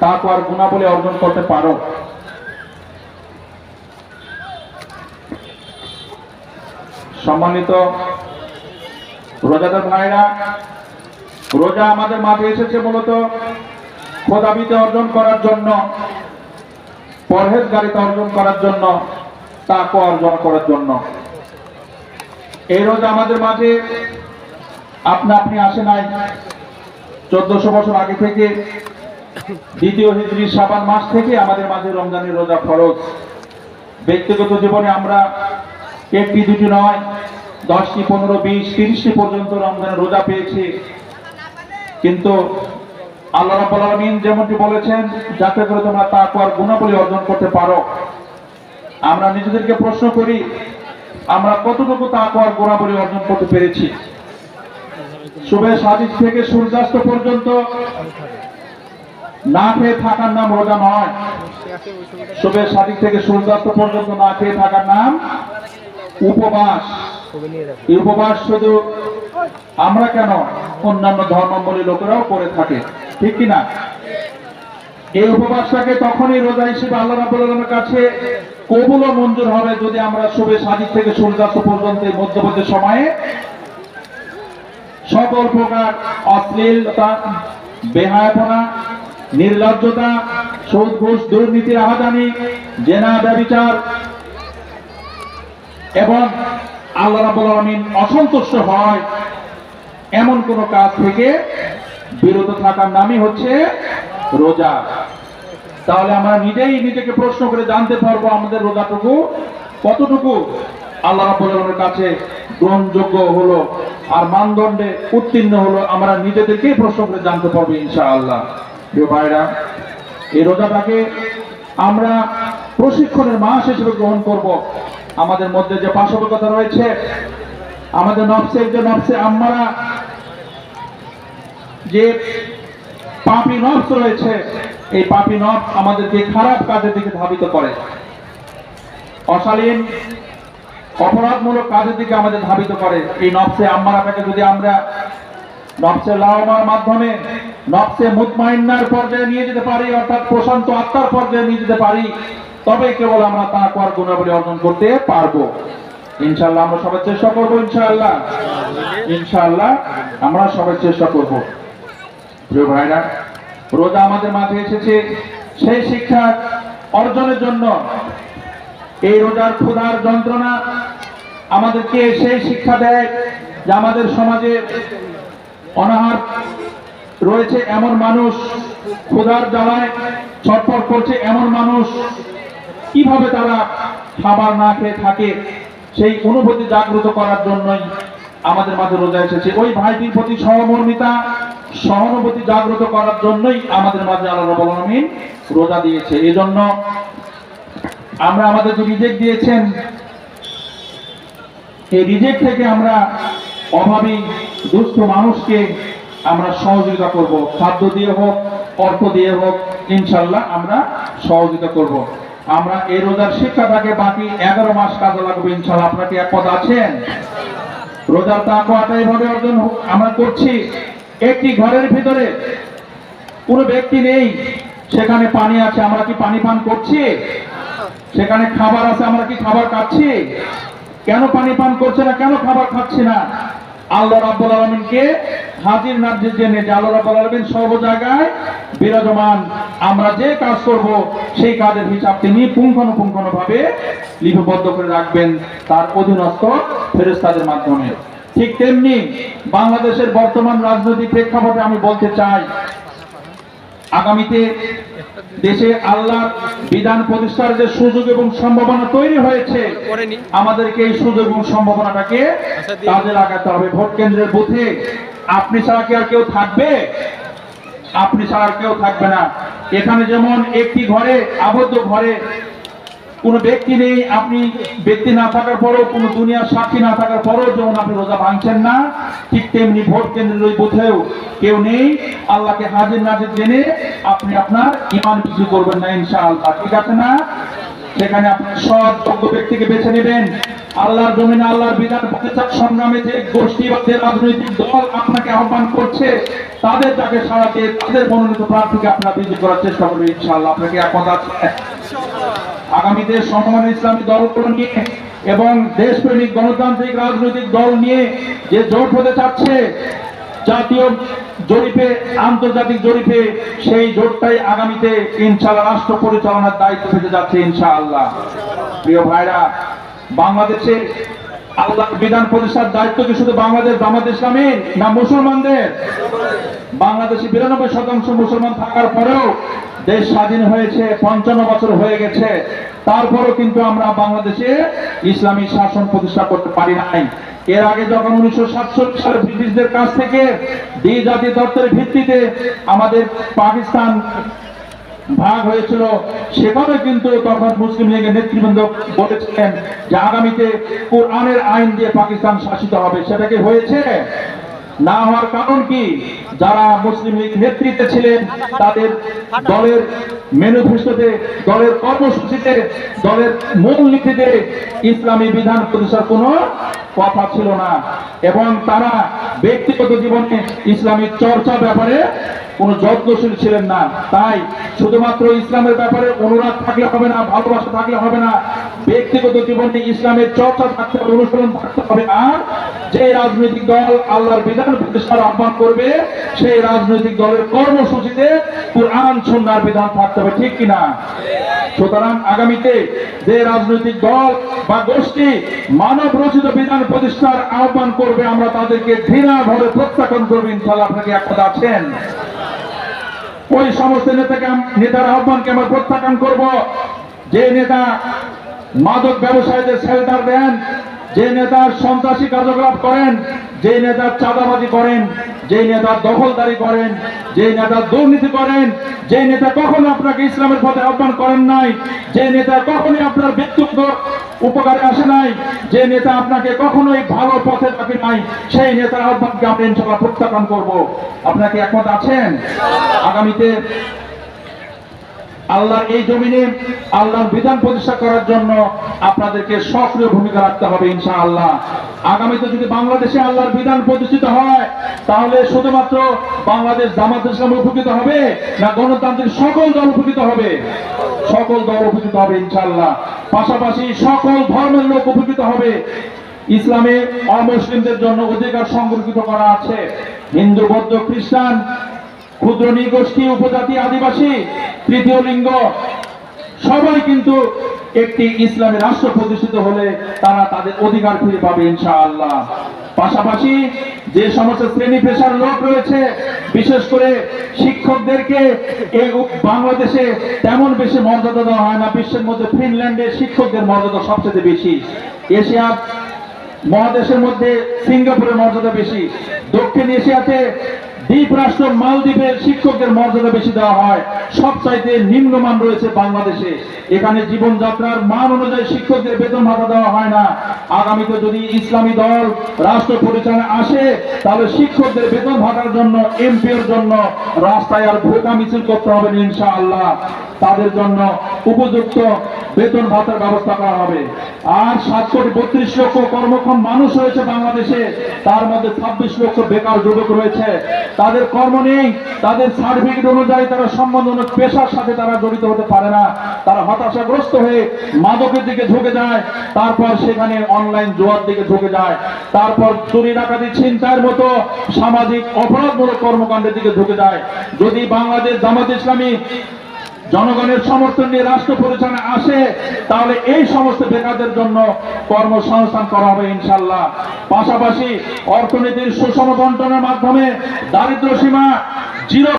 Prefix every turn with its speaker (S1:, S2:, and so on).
S1: তাকওয়ার গুণাবলী অর্জন করতে পারো। সম্মানিত রোজাদার ভাইরা, রোজা আমাদের মাঝে এসেছে মূলত খোদাবিতে অর্জন করার জন্য, পরহেজগারিতা অর্জন করার জন্য তাকে অর্জন করার জন্য। এই রোজা আমাদের মাঝে আপনা আপনি আসে নাই। চোদ্দশো বছর আগে থেকে দ্বিতীয় হিজড়ি সাবান মাস থেকে আমাদের মাঝে রমজানের রোজা ফরজ। ব্যক্তিগত জীবনে আমরা একটি, দুটি নয়, দশটি, পনেরো, বিশ, তিরিশটি পর্যন্ত রমজানের রোজা পেয়েছি। কিন্তু আল্লাহ রাব্বুল আলামিন যেমনটি বলেছেন, যাতে করে তোমরা তাকওয়ার গুণাবলী অর্জন করতে পারো। আমরা নিজেদেরকে প্রশ্ন করি, আমরা কতটুকু তাকওয়ার গুণাবলী অর্জন করতে পেরেছি? শুভে সাদিক থেকে সূর্যাস্ত পর্যন্ত না খেয়ে থাকার নাম রোজা নয়। শুভে সাদিক থেকে সূর্যাস্ত পর্যন্ত না খেয়ে থাকার নাম উপবাস। উপবাস শুধু আমরা কেন অন্যান্য ধর্মাবলী লোকেরাও করে থাকে, ঠিক কিনা এই উপবাসটাকে তখনই রোজা হিসেবে আল্লাহ রাব্বুল আলামিনের কাছে কবুল ও মঞ্জুর হবে যদি আমরা শুভে সাদিক থেকে সূর্যাস্ত পর্যন্ত মধ্যবর্তী সময়ে সকল প্রকার অশ্লীলতা, বেহায়াপনা নির্লজ্জতা সুদ ঘুষ দুর্নীতি রাহাজানি জেনা ব্যবিচার এবং আল্লাহ রাব্বুল আলামিন অসন্তুষ্ট হয়। এমন কোন কাজ থেকে বিরত থাকার নামই হচ্ছে রোজা। তাহলে আমরা নিজেই নিজেকে প্রশ্ন করে জানতে পারব আমাদের রোজাটুকু কতটুকু? আল্লাহ রাব্বুল আলামিনের কাছে গ্রহণযোগ্য হলো আর মানদণ্ডে উত্তীর্ণ হলো আমরা নিজেদেরকেই প্রশ্ন করে জানতে পারব ইনশাআল্লাহ। ভাইরা, এই রোজাটাকে আমরা প্রশিক্ষণের মাস হিসেবে গ্রহণ করব। আমাদের মধ্যে যে রয়েছে, আমাদের যে নফসে আমরা যে পাপি নফস রয়েছে, এই পাপি আমাদেরকে খারাপ কাজের দিকে ধাবিত করে। অশালীন, অপরাধমূলক কাজের দিকে আমাদের ধাবিত করে। এই নফসে আম্মারাটাকে যদি আমরা নফসে লাওমার মাধ্যমে নফসে মুতমাইন্নার পর্যায়ে নিয়ে যেতে পারি, অর্থাৎ প্রশান্ত আত্মার পর্যায়ে নিয়ে যেতে পারি। তবে কেবল আমরা তাকওয়ার গুণাবলী অর্জন করতে পারব। ইনশাআল্লাহ আমরা সবাই চেষ্টা করব, ইনশাআল্লাহ। ইনশাআল্লাহ আমরা সবাই চেষ্টা করব। প্রিয় ভাইরা, রোজা আমাদের মাঝে এসেছে। সেই শিক্ষা অর্জনের জন্য এই রোজার ক্ষুধার যন্ত্রণা আমাদেরকে সেই শিক্ষা দেয় যে আমাদের সমাজে অনাহার রয়েছে এমন মানুষ ক্ষুধার জ্বালায় ছটফট করছে এমন মানুষ। কীভাবে তারা খাবার না খেয়ে থাকে, সেই অনুভূতি জাগ্রত করার জন্যই আমাদের মাঝে রোজা এসেছে। ওই ভাইটির প্রতি সহমর্মিতা, সহানুভূতি জাগ্রত করার জন্যই আমাদের মাঝে আল্লাহ রোজা দিয়েছে। এই জন্য আমরা আমাদের যে রিজেক্ট দিয়েছেন, এই রিজেক্ট থেকে আমরা অভাবী, দুস্থ মানুষকে আমরা সহযোগিতা করব। খাদ্য দিয়ে হোক, অর্থ দিয়ে হোক, ইনশাল্লাহ আমরা সহযোগিতা করব। আমরা এই রোজার শিক্ষাটাকে বাকি এগারো মাস কাজে লাগবে, ইনশাল্লাহ। আপনাকে এক পদ আছেন? রোজার তাকওয়াটা এইভাবে অর্জন আমরা করছি। একটি ঘরের ভিতরে কোনো ব্যক্তি নেই, সেখানে পানি আছে, আমরা কি পানি পান করছি? সেখানে খাবার আছে, আমরা কি খাবার খাচ্ছি? কেন পানি পান করছে না? কেন খাবার খাচ্ছি না? আল্লাহ রাব্বুল আলামিনকে হাজির নাজির জেনে যে আল্লাহ রাব্বুল আলামিন সর্ব জায়গায় বিরাজমান। আমরা যে কাজ করব, সেই কাজের হিসাব তিনি পুঙ্খানুপুঙ্খানু ভাবে লিপিবদ্ধ করে রাখবেন তার অধীনস্থ ফেরেস্তাদের মাধ্যমে। ঠিক তেমনি বাংলাদেশের বর্তমান রাজনৈতিক প্রেক্ষাপটে আমি বলতে চাই আগামীতে দেশে আল্লাহ বিধান প্রতিষ্ঠার যে সুযোগ এবং সম্ভাবনা তৈরি হয়েছে আমাদেরকে এই সুযোগ এবং সম্ভাবনাটাকে কাজে লাগাতে হবে। ভোট কেন্দ্রের বুথে আপনি ছাড়া কি আর কেউ থাকবে? আপনি ছাড়া আর কেউ থাকবে না। এখানে যেমন একটি ঘরে আবদ্ধ ঘরে কোনো ব্যক্তি নেই, আপনি ব্যক্তি না থাকার পরেও, কোনো দুনিয়ার সাক্ষী না থাকার পরেও যেমন আপনি রোজা ভাঙছেন না, ঠিক তেমনি ভোট কেন্দ্রের ওই বুথেও কেউ নেই। আল্লাহকে হাজির নাজির জেনে আপনি আপনার ইমান কিছু করবেন না, ইনশাআল্লাহ। ঠিক আছে না? সেখানে আপনার সৎ, যোগ্য ব্যক্তিকে বেছে নেবেন। আল্লাহর জমিনে আল্লাহর বিধান প্রতিষ্ঠার সংগ্রামে যে গোষ্ঠী বা যে রাজনৈতিক দল আপনাকে আহ্বান করছে, তাদের তাকে সারাতে তাদের মনোনীত প্রার্থীকে আপনারা বিজয়ী করার চেষ্টা করবেন, ইনশাআল্লাহ। আপনাকে একমত আছে? আগামীতে সমমান ইসলামী দলগুলো নিয়ে এবং দেশপ্রেমিক গণতান্ত্রিক রাজনৈতিক দল নিয়ে যে জোট হতে চাচ্ছে, জাতীয় জরিপে, আন্তর্জাতিক জরিপে, সেই জোটটাই আগামীতে ইনশাআল্লাহ রাষ্ট্র পরিচালনার দায়িত্ব পেতে যাচ্ছে ইনশাআল্লাহ। প্রিয় ভাইরা, বাংলাদেশে আল্লাহ বিধান প্রতিষ্ঠার দায়িত্ব কি শুধু বাংলাদেশ জামাত ইসলামীর না মুসলমানদের? বাংলাদেশে বিরানব্বই শতাংশ মুসলমান থাকার পরেও দেশ স্বাধীন হয়েছে, পঞ্চান্ন বছর হয়ে গেছে। তারপরও কিন্তু আমরা বাংলাদেশে ইসলামী শাসন প্রতিষ্ঠা করতে পারি নাই। এর আগে যখন উনিশশো সাতষট্টি সালে ব্রিটিশদের কাছ থেকে দ্বি জাতি তত্ত্বের ভিত্তিতে আমাদের পাকিস্তান ভাগ হয়েছিল, সেখানে কিন্তু তখন মুসলিম লীগের নেতৃবৃন্দ বলেছিলেন যে আগামীতে কোরআনের আইন দিয়ে পাকিস্তান শাসিত হবে। সেটা কি হয়েছে? না হওয়ার কারণ কি? যারা মুসলিম লীগ নেতৃত্বে ছিলেন, তাদের দলের ম্যানিফেস্টোতে দলের কর্মসূচিতে, দলের মূলনীতিতে ইসলামী বিধান প্রতিষ্ঠার কোনো কথা ছিল না। এবং তারা ব্যক্তিগত জীবনে ইসলামী চর্চা ব্যাপারে কোনো যত্নশীল ছিলেন না। তাই শুধুমাত্র ইসলামের ব্যাপারে অনুরাগ থাকলে হবে না, ভালোবাসা থাকলে হবে না। ব্যক্তিগত জীবনে ইসলামের চর্চা থাকতে হবে অনুসরণ থাকতে হবে, আর যে রাজনৈতিক দল আল্লাহর বিধান প্রতিষ্ঠার আহ্বান করবে, সেই রাজনৈতিক দলের কর্মসূচিতে কোরআন সন্ন্যার বিধান থাকতে হবে, ঠিক কিনা? সুতরাং আগামীতে যে রাজনৈতিক দল বা গোষ্ঠী মানব রচিত বিধান প্রতিষ্ঠার আহ্বান করবে, আমরা তাদেরকে ঘৃণা ভরে প্রত্যাখ্যান করব ইনশাল্লাহ আপনাকে একমত আছেন? ওই সমস্ত নেতাকে নেতার আহ্বানকে আমরা প্রত্যাখ্যান করব। যে নেতা মাদক ব্যবসায়ীদের শেল্টার দেন যে নেতার সন্ত্রাসী কার্যকলাপ করেন, যে নেতার চাঁদাবাজি করেন, যে নেতা দখলদারি করেন, যে নেতা দুর্নীতি করেন, যে নেতা কখনো আপনাকে ইসলামের পথে আহ্বান করেন নাই, যে নেতা কখনোই আপনার ব্যক্তিগত উপকারে আসে নাই, যে নেতা আপনাকে কখনোই ভালো পথে ডাকে নাই, সেই নেতার আহ্বানকে আমরা ইনশাল্লাহ প্রত্যাখ্যান করব। আপনাকে একমত আছেন? আগামীতে আল্লাহর এই জমিনে আল্লাহর বিধান প্রতিষ্ঠা করার জন্য আপনাদেরকে সক্রিয় ভূমিকা রাখতে হবে ইনশাআল্লাহ। আগামীতে যদি বাংলাদেশে আল্লাহর বিধান প্রতিষ্ঠিত হয়, তাহলে শুধুমাত্র বাংলাদেশ জামাত ইসলাম উপকৃত হবে না গণতান্ত্রিক সকল দল উপকৃত হবে? সকল দল উপকৃত হবে ইনশাআল্লাহ। পাশাপাশি সকল ধর্মের লোক উপকৃত হবে। ইসলামে অমুসলিমদের জন্য অধিকার সংরক্ষিত করা আছে। হিন্দু, বৌদ্ধ, খ্রিস্টান ক্ষুদ্র নৃগোষ্ঠী, উপজাতি, আদিবাসী, তৃতীয় লিঙ্গ, সবাই কিন্তু একটি ইসলামী রাষ্ট্র প্রতিষ্ঠিত হলে তারা তাদের অধিকার ফিরে পাবে ইনশাআল্লাহ। পাশাপাশি যে সমস্ত শ্রেণি পেশার লোক রয়েছে, বিশেষ করে শিক্ষকদেরকে এই বাংলাদেশে তেমন বেশি মর্যাদা দেওয়া হয় না, বিশ্বের মধ্যে ফিনল্যান্ডে শিক্ষকদের মর্যাদা সবচেয়ে বেশি। এশিয়া মহাদেশের মধ্যে সিঙ্গাপুরের মর্যাদা বেশি। দক্ষিণ এশিয়াতে দ্বীপ রাষ্ট্র মালদ্বীপের শিক্ষকদের মর্যাদা বেশি দেওয়া হয়। সবচাইতে নিম্নমান রয়েছে বাংলাদেশে। এখানে জীবনযাত্রার মান অনুযায়ী শিক্ষকদের বেতন ভাতা দেওয়া হয় না। আগামীতে যদি ইসলামী দল রাষ্ট্র পরিচালনা আসে, তাহলে শিক্ষকদের বেতন ভাতার জন্য, এমপিওর জন্য রাস্তায় আর ভোটা মিছিল করতে হবে ইনশাআল্লাহ। তাদের জন্য উপযুক্ত বেতন ভাতার ব্যবস্থা করা হবে। আর সাত কোটি বত্রিশ লক্ষ কর্মক্ষম মানুষ রয়েছে বাংলাদেশে। তার মধ্যে ছাব্বিশ লক্ষ বেকার যুবক রয়েছে। তাদের কর্ম নেই, তাদের সার্টিফিকেট অনুযায়ী তারা সম্বন্ধজনক পেশার সাথে তারা জড়িত হতে পারে না। তারা হতাশাগ্রস্ত হয়ে মাদকের দিকে ঝুঁকে যায়, তারপর সেখানে অনলাইন জোয়ার দিকে ঝুঁকে যায়। তারপর চুরি ডাকাতি ছিনতাইয়ের মতো সামাজিক অপরাধমূলক কর্মকাণ্ডের দিকে ঝুঁকে যায়। যদি বাংলাদেশ জামাত ইসলামী জনগণের সমর্থন নিয়ে রাষ্ট্র পরিচালনা আসে, তাহলে এই সমস্ত বেকারদের জন্য কর্মসংস্থান করা হবে ইনশাল্লাহ। পাশাপাশি অর্থনীতির সুষম বন্টনের মাধ্যমে দারিদ্র সীমা জিরো